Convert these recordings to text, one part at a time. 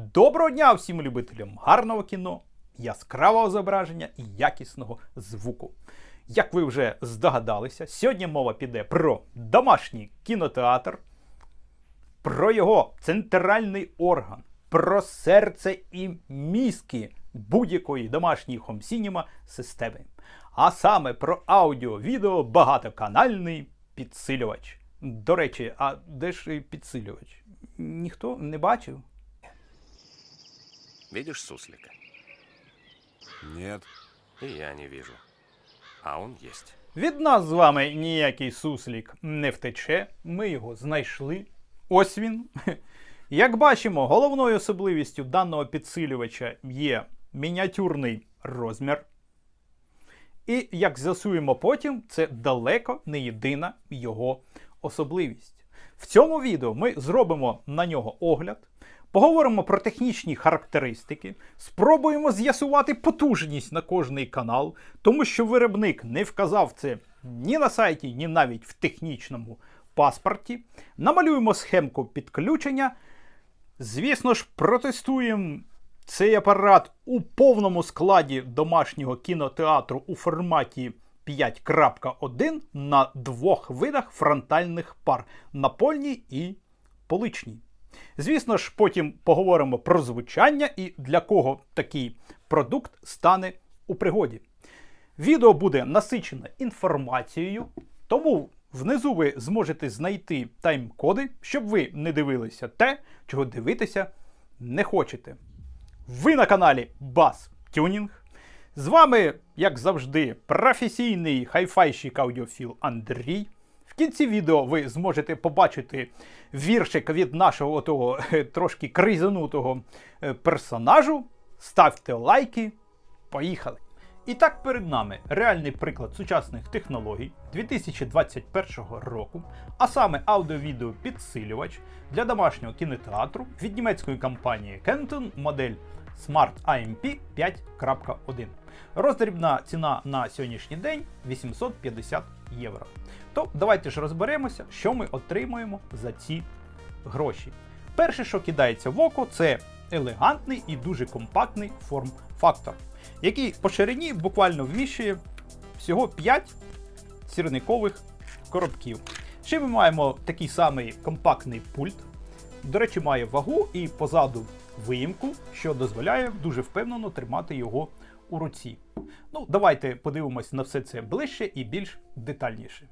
Доброго дня всім любителям гарного кіно, яскравого зображення і якісного звуку. Як ви вже здогадалися, сьогодні мова піде про домашній кінотеатр, про його центральний орган, про серце і мізки будь-якої домашньої хомсініма системи. А саме про аудіо-відео багатоканальний підсилювач. До речі, а де ж підсилювач? Ніхто не бачив? Видишь суслика? Нет. И я не вижу. А он есть. Від нас з вами ніякий суслік не втече. Ми його знайшли. Ось він. Як бачимо, головною особливістю даного підсилювача є мініатюрний розмір. І як з'ясуємо потім, це далеко не єдина його особливість. В цьому відео ми зробимо на нього огляд, поговоримо про технічні характеристики, спробуємо з'ясувати потужність на кожний канал, тому що виробник не вказав це ні на сайті, ні навіть в технічному паспорті. Намалюємо схемку підключення. Звісно ж, протестуємо цей апарат у повному складі домашнього кінотеатру у форматі 5.1 на двох видах фронтальних пар напольній і поличній. Звісно ж, потім поговоримо про звучання і для кого такий продукт стане у пригоді. Відео буде насичене інформацією, тому внизу ви зможете знайти тайм-коди, щоб ви не дивилися те, чого дивитися не хочете. Ви на каналі Бас Тюнінг. З вами, як завжди, професійний хайфайщик аудіофіл Андрій. Кінці відео ви зможете побачити віршик від нашого того трошки кризанутого е, персонажу. Ставте лайки. Поїхали! І так перед нами реальний приклад сучасних технологій 2021 року, а саме аудіо-відео підсилювач для домашнього кінотеатру від німецької компанії Kenton модель Smart AMP 5.1. Роздрібна ціна на сьогоднішній день 850 євро. То давайте ж розберемося, що ми отримуємо за ці гроші. Перше, що кидається в око, це елегантний і дуже компактний форм-фактор, який по ширині буквально вміщує всього 5 сірникових коробків. Ще ми маємо такий самий компактний пульт. До речі, має вагу і позаду виїмку, що дозволяє дуже впевнено тримати його у руці. Ну, давайте подивимось на все це ближче і більш детальніше.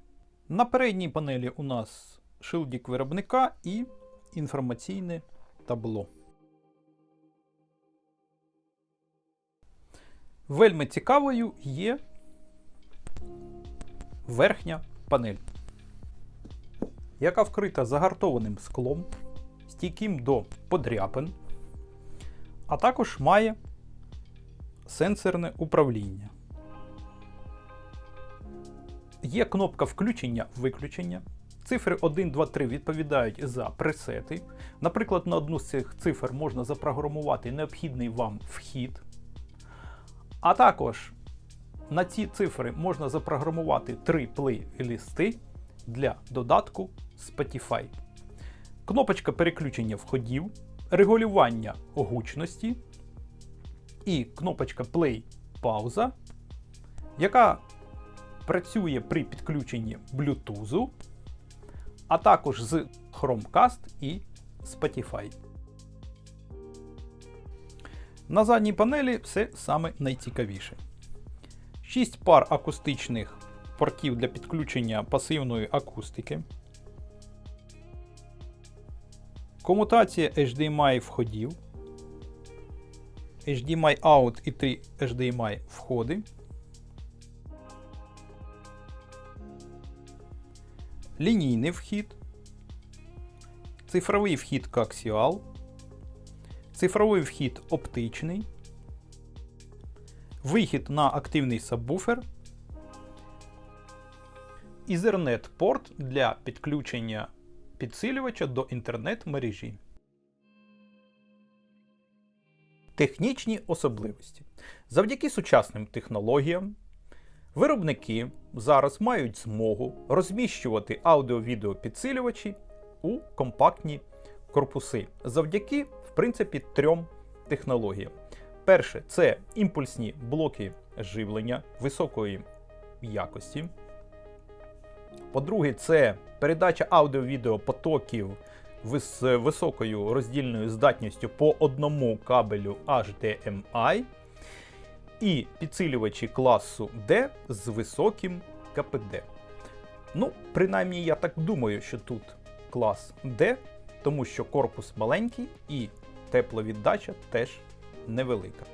На передній панелі у нас шилдік виробника і інформаційне табло. Вельми цікавою є верхня панель, яка вкрита загартованим склом, стійким до подряпин, а також має сенсорне управління. Є кнопка включення-виключення. Цифри 1, 2, 3 відповідають за пресети. Наприклад, на одну з цих цифр можна запрограмувати необхідний вам вхід. А також на ці цифри можна запрограмувати три плейлисти для додатку Spotify. Кнопочка переключення входів, регулювання гучності і кнопочка Play пауза, яка працює при підключенні Bluetooth, а також з Chromecast і Spotify. На задній панелі все саме найцікавіше. 6 пар акустичних портів для підключення пасивної акустики. Комутація HDMI входів. HDMI out і 3 HDMI входи. Лінійний вхід. Цифровий вхід коаксіал. Цифровий вхід оптичний. Вихід на активний сабвуфер. Ethernet порт для підключення підсилювача до інтернет-мережі. Технічні особливості. Завдяки сучасним технологіям виробники зараз мають змогу розміщувати аудіо-відео підсилювачі у компактні корпуси завдяки, в принципі, трьом технологіям. Перше це імпульсні блоки живлення високої якості. По-друге, це передача аудіо-відео потоків з високою роздільною здатністю по одному кабелю HDMI і підсилювачі класу D з високим КПД. Ну, принаймні, я так думаю, що тут клас D, тому що корпус маленький і тепловіддача теж невелика.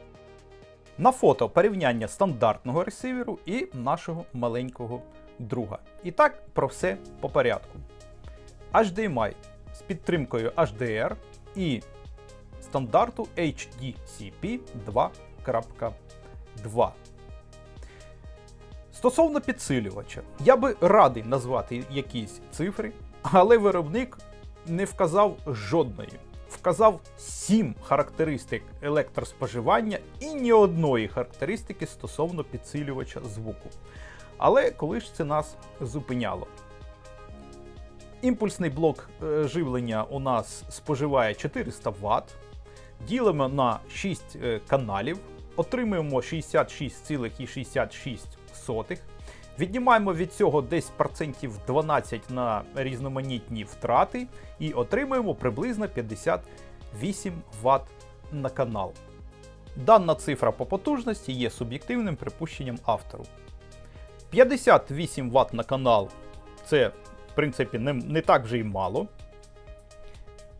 На фото порівняння стандартного ресиверу і нашого маленького друга. І так про все по порядку. HDMI з підтримкою HDR і стандарту HDCP 2.2. Стосовно підсилювача, я би радий назвати якісь цифри, але виробник не вказав жодної. Вказав 7 характеристик електроспоживання і ні одної характеристики стосовно підсилювача звуку. Але коли ж це нас зупиняло? Імпульсний блок е, живлення у нас споживає 400 Вт. Ділимо на 6 е, каналів, отримуємо 66,66. Віднімаємо від цього десь процентів 12 на різноманітні втрати і отримуємо приблизно 58 Вт на канал. Дана цифра по потужності є суб'єктивним припущенням автору. 58 Вт на канал це, в принципі, не, не так вже й мало.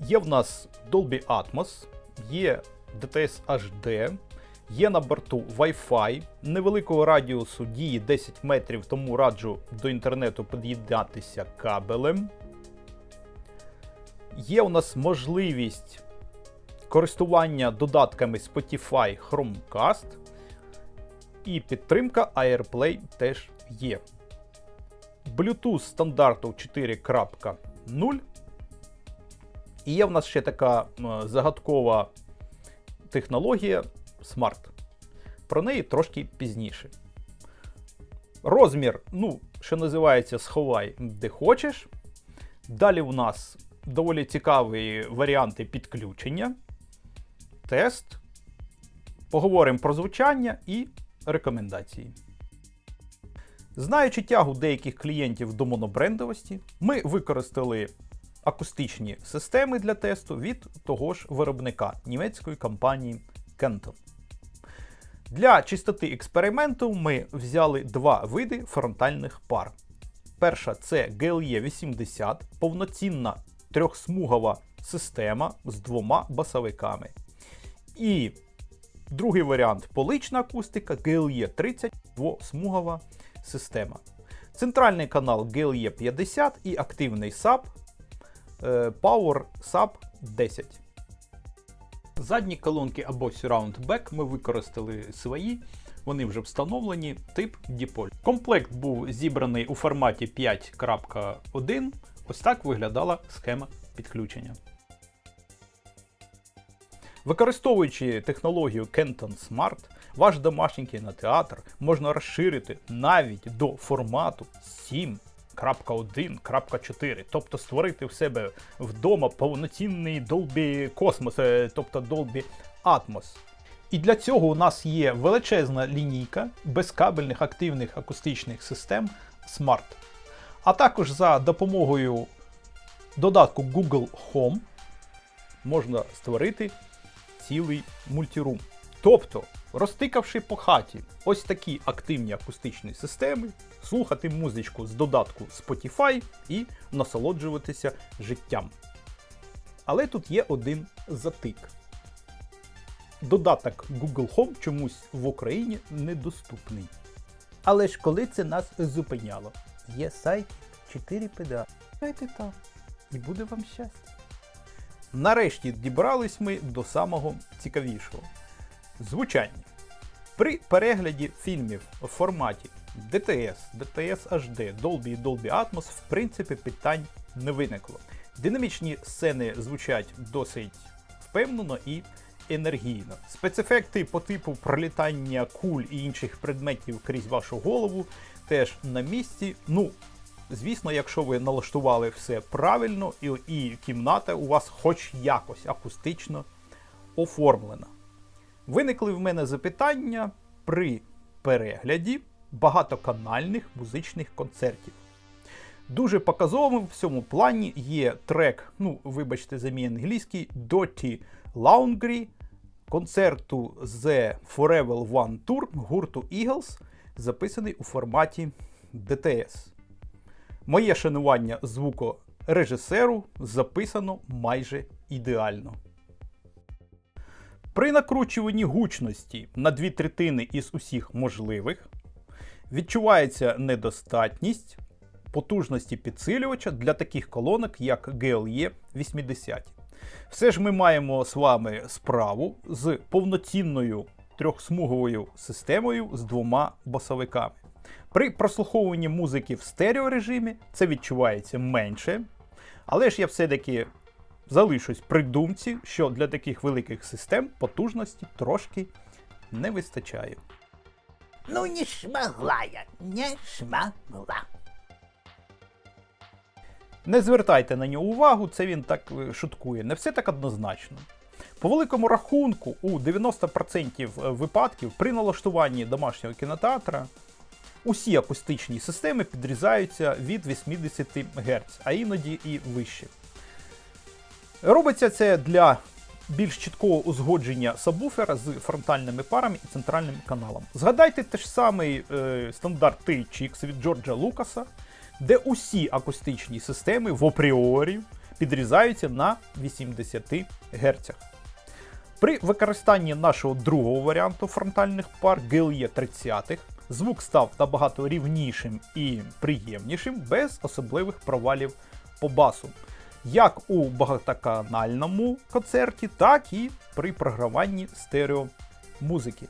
Є в нас Dolby Atmos, є DTS HD, є на борту Wi-Fi, невеликого радіусу дії 10 метрів, тому раджу до інтернету під'єднатися кабелем. Є у нас можливість користування додатками Spotify Chromecast. І підтримка AirPlay теж є. Bluetooth стандарту 4.0. І є в нас ще така загадкова технологія Smart. Про неї трошки пізніше. Розмір, ну, що називається, сховай де хочеш. Далі у нас доволі цікаві варіанти підключення, тест. Поговоримо про звучання і рекомендації. Знаючи тягу деяких клієнтів до монобрендовості, ми використали акустичні системи для тесту від того ж виробника німецької компанії Kenton. Для чистоти експерименту ми взяли два види фронтальних пар. Перша це GLE 80, повноцінна трьохсмугова система з двома басовиками. І другий варіант полична акустика GLE 30 двосмугова система. Центральний канал GLE 50 і активний SAP е, Power SAP 10. Задні колонки або Surround Back ми використали свої, вони вже встановлені, тип Dipol. Комплект був зібраний у форматі 5.1. Ось так виглядала схема підключення. Використовуючи технологію Kenton Smart, ваш домашній кінотеатр можна розширити навіть до формату 7.1.4, тобто створити в себе вдома повноцінний Dolby Cosmos, е, тобто Dolby Atmos. І для цього у нас є величезна лінійка безкабельних активних акустичних систем Smart. А також за допомогою додатку Google Home можна створити цілий мультірум. Тобто, розтикавши по хаті ось такі активні акустичні системи, слухати музичку з додатку Spotify і насолоджуватися життям. Але тут є один затик. Додаток Google Home чомусь в Україні недоступний. Але ж коли це нас зупиняло? Є сайт 4 педа. Дайте там, і буде вам щастя. Нарешті дібрались ми до самого цікавішого звучання. При перегляді фільмів в форматі DTS, DTS HD, Dolby і Dolby Atmos, в принципі, питань не виникло. Динамічні сцени звучать досить впевнено і енергійно. Спецефекти по типу пролітання куль і інших предметів крізь вашу голову теж на місці. Ну, звісно, якщо ви налаштували все правильно і, і кімната у вас хоч якось акустично оформлена. Виникли в мене запитання при перегляді багатоканальних музичних концертів. Дуже показовим в цьому плані є трек, ну, вибачте за мій англійський, Dirty Laundry концерту The Forever One Tour гурту Eagles, записаний у форматі DTS. Моє шанування звукорежисеру записано майже ідеально. При накручуванні гучності на дві третини із усіх можливих відчувається недостатність потужності підсилювача для таких колонок, як GLE 80. Все ж ми маємо з вами справу з повноцінною трьохсмуговою системою з двома басовиками. При прослуховуванні музики в стереорежимі це відчувається менше, але ж я все-таки залишусь при думці, що для таких великих систем потужності трошки не вистачає. Ну, не смогла я, не смогла. Не звертайте на нього увагу, це він так е, шуткує. Не все так однозначно. По великому рахунку, у 90% випадків при налаштуванні домашнього кінотеатра усі акустичні системи підрізаються від 80 Гц, а іноді і вище. Робиться це для більш чіткого узгодження сабвуфера з фронтальними парами і центральним каналом. Згадайте те ж самий е, стандарт THX від Джорджа Лукаса, де усі акустичні системи в апріорі підрізаються на 80 Гц. При використанні нашого другого варіанту фронтальних пар GLE 30 звук став набагато рівнішим і приємнішим, без особливих провалів по басу. Як у багатоканальному концерті, так і при програванні стереомузики.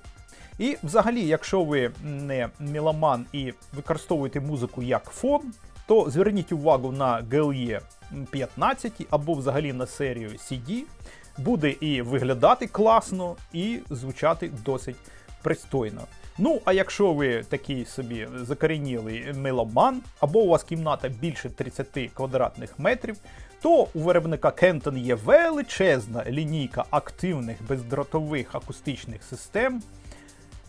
І взагалі, якщо ви не меломан і використовуєте музику як фон, то зверніть увагу на GLE 15 або взагалі на серію CD. Буде і виглядати класно, і звучати досить пристойно. Ну, а якщо ви такий собі закорінілий меломан, або у вас кімната більше 30 квадратних метрів, то у виробника Kenton є величезна лінійка активних бездротових акустичних систем,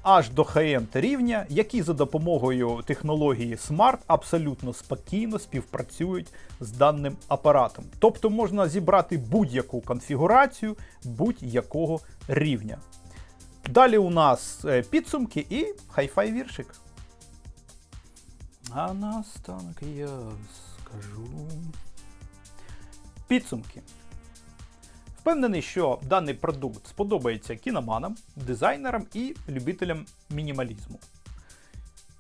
аж до high-end рівня, які за допомогою технології Smart абсолютно спокійно співпрацюють з даним апаратом. Тобто можна зібрати будь-яку конфігурацію будь-якого рівня. Далі у нас е, підсумки і хай-фай віршик. А наостанок я скажу. Підсумки. Впевнений, що даний продукт сподобається кіноманам, дизайнерам і любителям мінімалізму.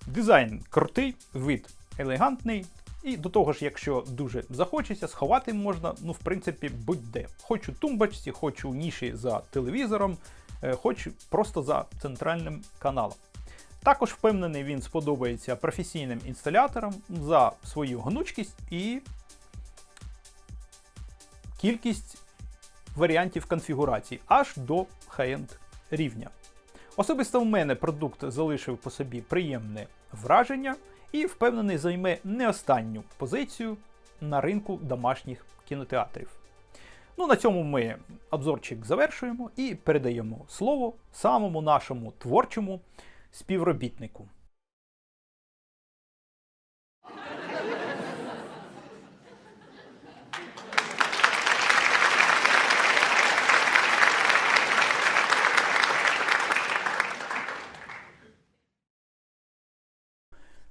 Дизайн крутий, вид елегантний, і до того ж, якщо дуже захочеться, сховати можна, ну, в принципі, будь-де. Хоч у тумбочці, хоч у ніші за телевізором, хоч просто за центральним каналом. Також впевнений, він сподобається професійним інсталяторам за свою гнучкість і кількість варіантів конфігурації аж до high-end рівня. Особисто в мене продукт залишив по собі приємне враження і впевнений займе не останню позицію на ринку домашніх кінотеатрів. Ну, на цьому ми обзорчик завершуємо і передаємо слово самому нашому творчому співробітнику.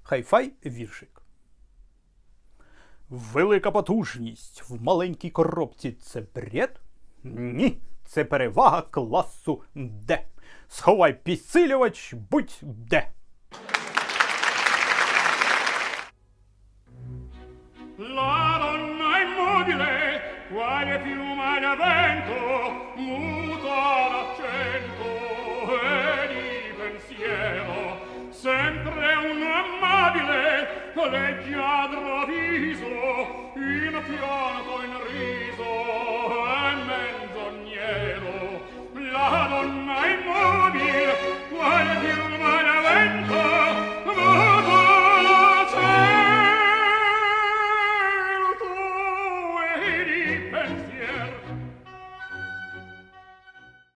Хай-фай віршик. Велика потужність в маленькій коробці це бред? Ні, це перевага класу Д. Сховай підсилювач будь-де. La donna immobile, quale piuma da ecco leggiadro viso in pianto in riso eh?